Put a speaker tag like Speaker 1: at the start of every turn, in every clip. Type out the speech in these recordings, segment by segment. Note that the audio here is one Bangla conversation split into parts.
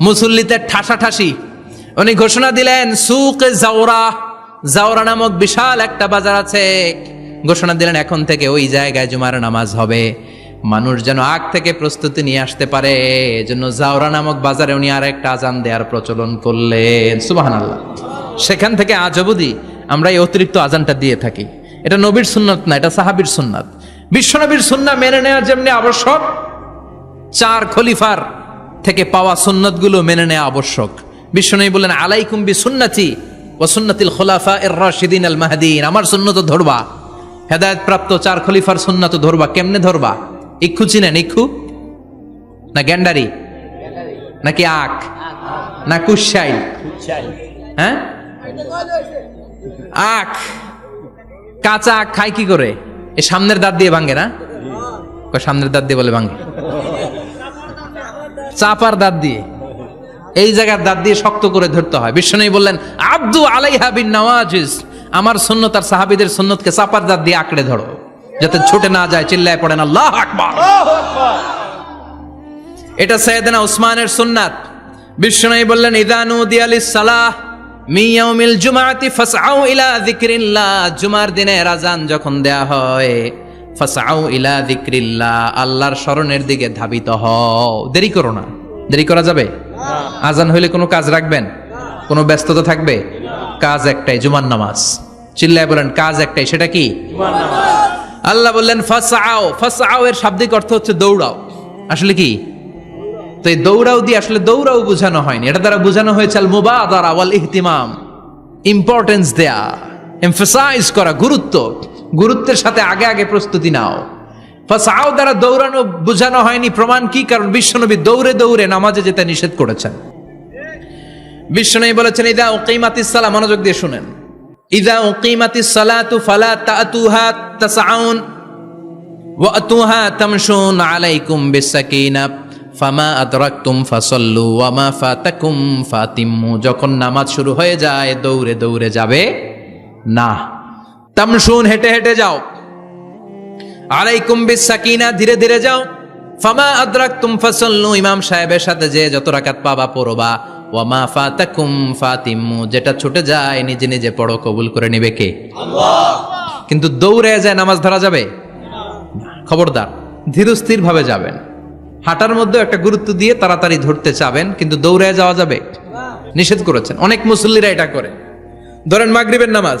Speaker 1: মুসল্লিতে ঠাসাঠাসি। উনি ঘোষণা দিলেন, সুক জাওরা। জাওরা নামক বিশাল একটা বাজার আছে। ঘোষণা দিলেন, এখন থেকে ওই জায়গায় জুমার নামাজ হবে। মানুষ যেন আগ থেকে প্রস্তুতি নিয়ে আসতে পারে। এজন্য জাওরা নামক বাজারে উনি আর একটা আজান দেওয়ার প্রচলন করলেন। সুবাহান আল্লাহ সেখান থেকে আজ অবধি আমরা এই অতিরিক্ত আজানটা দিয়ে থাকি। এটা নবীর সুন্নত না, এটা সাহাবীর সুন্নাত। বিশ্বনবীর সুন্না মেনে নেওয়া যেমনি আবশ্যক চার খলিফার থেকে পাওয়া সুন্নতগুলো মেনে নেওয়া আবশ্যক। বিশ্বনবী বললেন, আলাইকুম বি সুন্নতি ও সুন্নতিল খোলাফা এর রাশিদিন আল মাহাদিন। আমার সুন্নত ধরবা। হেদায়ত প্রাপ্ত চার খলিফার সুন্নত ধরবা। কেমনে ধরবা? ইক্ষু চিনেন? ইক্ষু? না গ্যান্ডারি? নাকি আখ? না কুশাইল হ্যাঁ? আখ। কাঁচা আখ খায় কি করে? এ সামনের দাঁত দিয়ে ভাঙে না? সামনের দাঁত দিয়ে বলে ভাঙে? চাপার দাঁত দিয়ে। এই জায়গার দাঁত দিয়ে শক্ত করে ধরতে হয়। বিশ্বনবী বললেন আব্দু আলাইহা বিন নওয়াজিস আমার সুন্নত আর সাহাবীদের সুন্নতকে চাপার দাঁত দিয়ে আঁকড়ে ধরো যাতে ছুটে না যায় চিল্লায় পড়েন আল্লাহ আকবার। এটা সৈয়দনা উসমানের সুন্নাত। বিশ্বনবী বললেন ইদানু দিয়ালিস সালাহ মিয়াউমিল জুমাতি ফাসআউ ইলা যিকরিল্লাহ। জুমার দিনে রাজান যখন দেয়া হয় ফাসআউ ইলা যিকরিল্লাহ, আল্লাহর স্মরণের দিকে ধাবিত হও। দেরি করো না। দেরি করা যাবে? আজান হইলে কোনো কাজ রাখবেন? কোনো ব্যস্ততা থাকবে? কাজ একটাই, জুমার নামাজ। চিল্লায় বলেন, কাজ একটাই, সেটা কি? আল্লাহ বললেন ফাসআও ফাসআও এর শাব্দিক অর্থ হচ্ছে দৌড়াও। আসলে কি? তো এই দৌড়াও দিয়ে আসলে দৌড়াও বোঝানো হয়নি। এটা দ্বারা বোঝানো হয়েছে আল মুবাদারা ওয়াল ইহতিমাম। ইম্পর্টেন্স দেয়া, এমফাসাইজ করা, গুরুত্ব। গুরুত্বের সাথে আগে আগে প্রস্তুতি নাও। ফাসাও দ্বারা দৌড়ানো, বোঝানো হয়নি প্রমাণ কি? কারণ বিশ্বনবী দৌড়ে দৌড়ে নামাজে যেতে নিষেধ করেছেন। বিশ্বনবী বলেছেন, ইদা উকিমাতিস সালাহ, মনোযোগ দিয়ে শুনেন। ইদা উকিমাতিস সালাতু ফালা তাতুহা তাসাউন ওয়াতুহা তামশুন আলাইকুম বিসাকিনা, ফামা আদরাকতুম ফাসাল্লু ওয়ামা ফাতাকুম ফাতিম্মু। যখন নামাজ শুরু হয়ে যায়, দৌড়ে দৌড়ে যাবে না। তামশুন হেঁটে হেঁটে যাও। আলাইকুম বিসাকিনা ধীরে ধীরে যাও। ফামা আদরাকতুম ফাসাল্লু ইমাম সাহেবের সাথে যে যত রাকাত পাবা পড়বা। ওয়ামা ফাতাকুম ফাতিম্মু যেটা ছুটে যায় নিজে নিজে পড়ো কবুল করে নিবে কে? কিন্তু দৌড়ে যায় নামাজ ধরা যাবে? খবরদার ধীরস্থির ভাবে যাবেন। হাঁটার মধ্যে একটা গুরুত্ব দিয়ে তাড়াতাড়ি ধরতে চাবেন কিন্তু দৌড়ে যাওয়া যাবে? নিষেধ করেছেন। অনেক মুসল্লিরা এটা করে। ধরেন মাগরিবের নামাজ।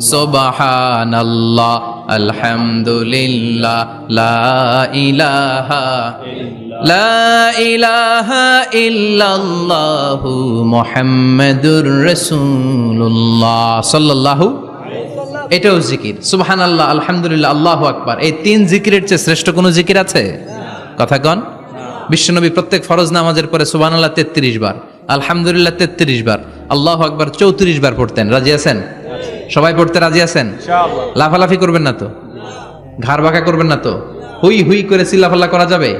Speaker 1: সোবাহান আল্লাহ আলহামদুলিল্লাহ লা ইলাহা লা ইলাহা ইল্লাল্লাহু মুহাম্মাদুর রাসূলুল্লাহ সাল্লাল্লাহু এটাও জিকির। সুবহান আল্লাহ আলহামদুলিল্লাহ আল্লাহ আকবার। এই তিন জিকিরের চেয়ে শ্রেষ্ঠ কোনো জিকির আছে? কথা কন। বিশ্বনবী প্রত্যেক ফরজ নামাজের পরে সুবহান আল্লাহ তেত্রিশ বার আলহামদুলিল্লাহ তেত্রিশ বার আল্লাহ আকবার চৌত্রিশ বার পড়তেন। রাজি আছেন? সবাই পড়তে রাজি আছেন? লাফালাফি করবেন না তো? ঘাড় বাঁকা করবেন না তো? হুই হুই করে চিল্লাফাল্লা করা যাবে?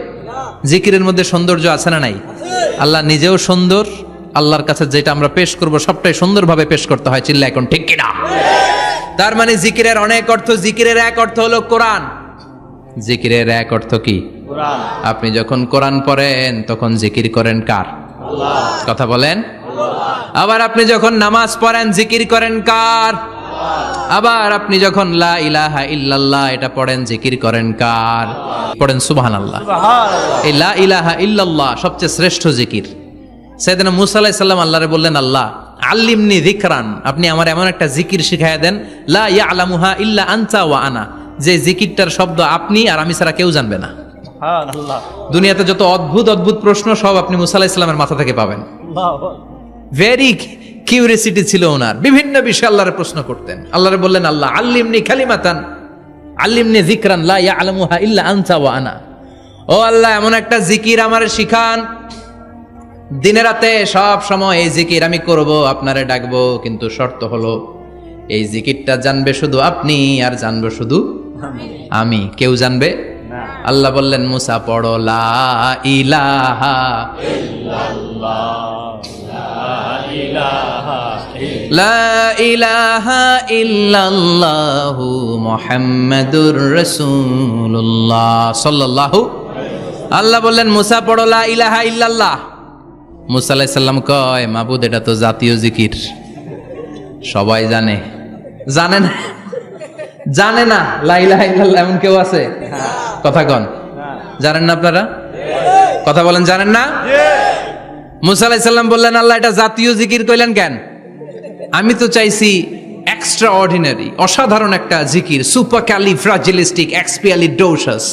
Speaker 1: জিকিরের মধ্যে সৌন্দর্য আছে না নাই? আল্লাহ নিজেও সুন্দর আল্লাহর কাছে যেটা আমরা পেশ করব সবটাই সুন্দরভাবে পেশ করতে হয় চিল্লা এখন ঠিক কিনা? তার মানে জিকিরের অনেক অর্থ জিকিরের এক অর্থ হলো কোরআন। জিকিরের এক অর্থ কি? আপনি যখন কোরআন পড়েন তখন জিকির করেন কার? কথা বলেন? আবার আপনি যখন নামাজ পড়েন জিকির করেন কার? আবার আপনি যখন লা ইলাহা ইল্লাল্লাহ এটা পড়েন জিকির করেন কার? পড়েন সুবহানাল্লাহ। এই লা ইলাহা ইল্লাল্লাহ সবচেয়ে শ্রেষ্ঠ জিকির। সেদিন মুসা আলাইহিস সালাম আল্লাহরে বললেন আল্লাহ আল্লিমনি যিকরান। আপনি আমার এমন একটা জিকির শিখাইয়া দেন লা ইয়ালামুহা ইল্লা আনতা ওয়া আনা। যে জিকিরটার শব্দ আপনি আর আমি ছাড়া কেউ জানবে না। দুনিয়াতে যত অদ্ভুত অদ্ভুত প্রশ্ন সব আপনি মুসা আলাইহিস সালামের মাথা থেকে পাবেন। ভেরি কিউরিয়াসিটি ছিল ওনার। বিভিন্ন বিষয়ে আল্লাহরে প্রশ্ন করতেন। আল্লাহরে বললেন আল্লাহ আল্লিমনি খালিমাতান আল্লিমনি যিকরান লা ইয়ালামুহা ইল্লা আনতা ওয়া আনা। ও আল্লাহ এমন একটা জিকির আমারে শিখান। দিনে রাতে সব সময় এই জিকির আমি করব আপনারে ডাকবো কিন্তু শর্ত হলো এই জিকিরটা জানবে শুধু আপনি আর জানবে শুধু আমি। কেউ জানবে? আল্লাহ বললেন মুসা পড়ো লা ইলাহা লা ইলাহা ইল্লাল্লাহু মুহাম্মাদুর রাসূলুল্লাহ সাল্লাল্লাহু আল্লাহ বললেন মুসা পড়ো লা ইলাহা ইল্লাল্লাহ। মুসা আলাইহিস সালাম কয় মাবুদ এটা তো জাতীয় জিকির। সবাই জানে। জানে না? জানে না? লা ইলাহা ইল্লাল্লাহ এমন কেউ আছে? কথা কন। জানেন না আপনারা? কথা বলেন জানেন না? মুসা আলাইহিস সালাম বললেন, আল্লাহ, এটা জাতীয় জিকির কইলেন কেন? আমি তো চাইছি এক্সট্রা অর্ডিনারি অসাধারণ একটা জিকির supercalifragilisticexpialidocious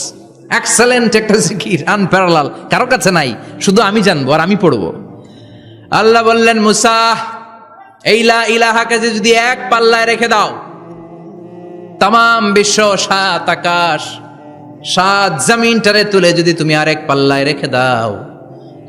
Speaker 1: excellent একটা জিকির আনপ্যারালাল কারও কাছে নাই, শুধু আমি জানব আর আমি পড়ব। আল্লাহ বললেন, মুসা, এই লা ইলাহাকে যে যদি এক পাল্লায় রেখে দাও তাম বিশ্ব সাত আকাশ, সাত জমিনটারে তুলে যদি তুমি আরেক পাল্লায় রেখে দাও।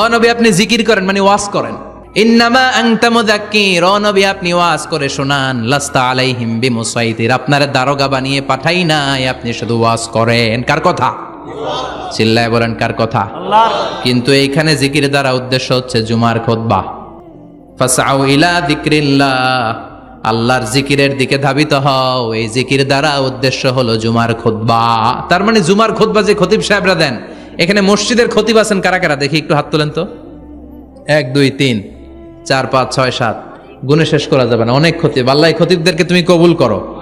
Speaker 1: ও নবী, আপনি জিকির করেন মানে ওয়াজ করেন। ইন্নামা নবী, আপনি করে শোনান আপনারে দারোগা বানিয়ে পাঠাই আপনি শুধু কার কথা? চিল্লায় বলেন, কার কথা? কিন্তু এইখানে জিকির দ্বারা উদ্দেশ্য হচ্ছে জুমার ফাসাউ ইলা আল্লাহর জিকিরের দিকে ধাবিত হও। এই জিকির দ্বারা উদ্দেশ্য হলো জুমার খুতবা তার মানে জুমার খুতবা যে খতিব সাহেবরা দেন এখানে মসজিদের খতিব আছেন কারা কারা? দেখি একটু হাত তোলেন তো। এক, দুই, তিন, চার, পাঁচ, ছয়, সাত। গুণে শেষ করা যাবে না, অনেক খতিব। আল্লাহ খতিবদেরকে তুমি কবুল করো।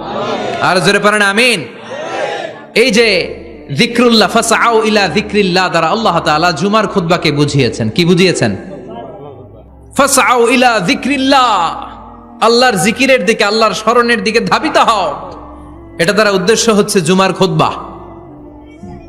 Speaker 1: আর জোরে পারেন আমিন। এই যে যিকরুল্লাহ, ফাসাউ ইলা যিকরিল্লাহ দ্বারা আল্লাহ তাআলা জুমার খুতবাকে বুঝিয়েছেন। কি বুঝিয়েছেন? ফাসাউ ইলা যিকরিল্লাহ। আল্লাহর জিকিরের দিকে, আল্লাহর স্মরণের দিকে ধাবিত হও। এটা দ্বারা উদ্দেশ্য হচ্ছে জুমার খুতবা।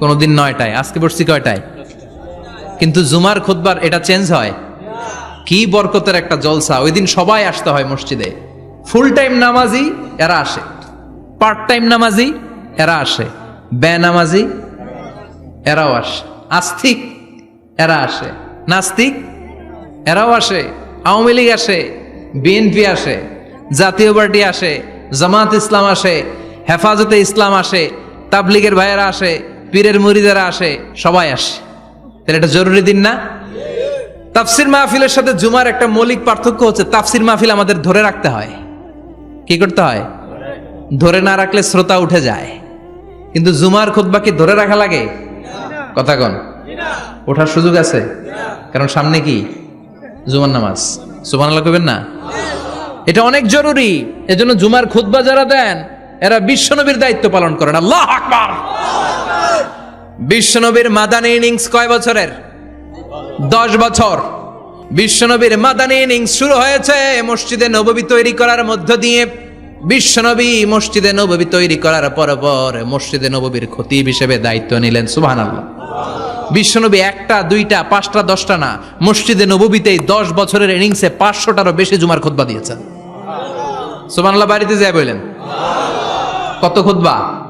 Speaker 1: কোনোদিন নয়টায়, আজকে বসছি কয়টায়? কিন্তু জুমার খুতবার এটা চেঞ্জ হয়। কি বরকতের একটা জলসা ওই দিন সবাই আসতে হয় মসজিদে। ফুল টাইম নামাজি, এরা আসে। পার্ট টাইম নামাজি, এরা আসে। বে নামাজি, এরাও আসে। আস্তিক, এরা আসে। নাস্তিক, এরাও আসে। আওয়ামী লীগ আসে, বিএনপি আসে, জাতীয় পার্টি আসে, জামাত ইসলাম আসে, হেফাজতে ইসলাম আসে, তাবলিগের ভাইয়েরা আসে পীরের মুরিদেরা আসে, সবাই আসে। তাহলে এটা জরুরি দিন না? তাফসির মাহফিলের সাথে জুমার একটা মৌলিক পার্থক্য হচ্ছে, তাফসির মাহফিল আমাদের ধরে রাখতে হয়। কি করতে হয়? ধরে না রাখলে শ্রোতা উঠে যায়। কিন্তু জুমার খুতবা কি ধরে রাখা লাগে? কথা কন। ওঠার সুযোগ আছে? কারণ সামনে কি? জুমার নামাজ। সুমান আল্লাহ না? এটা অনেক জরুরি। এজন্য জুমার খুতবা যারা দেন, এরা বিশ্বনবীর দায়িত্ব পালন করেন। আল্লাহ আকবার! বিশ্বনবীর মাদানী ইনিংস কয় বছরের? দশ বছর। বিশ্বনবীর মাদানী ইনিংস শুরু হয়েছে মসজিদে নববী তৈরি করার মধ্য দিয়ে। বিশ্বনবী মসজিদে নববী তৈরি করার পর পর মসজিদে নববীর খতিব হিসেবে দায়িত্ব নিলেন, সুবহানাল্লাহ। বিশ্বনবী একটা, দুইটা, পাঁচটা, দশটা না, মসজিদে নববীতেই দশ বছরের ইনিংসে পাঁচশোটারও বেশি জুমার খুতবা দিয়েছেন। সুবহানাল্লাহ, বাড়িতে যায় বললেন কত খুতবা?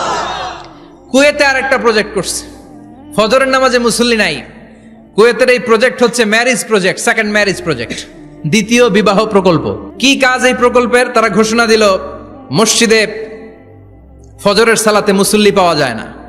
Speaker 1: কুয়েতে আর একটা প্রজেক্ট করছে। ফজরের নামাজে মুসল্লি নাই। কুয়েতের এই প্রজেক্ট হচ্ছে marriage project second marriage project দ্বিতীয় বিবাহ প্রকল্প। কি কাজ এই প্রকল্পের? তারা ঘোষণা দিল, মসজিদে ফজরের সালাতে মুসল্লি পাওয়া যায় না।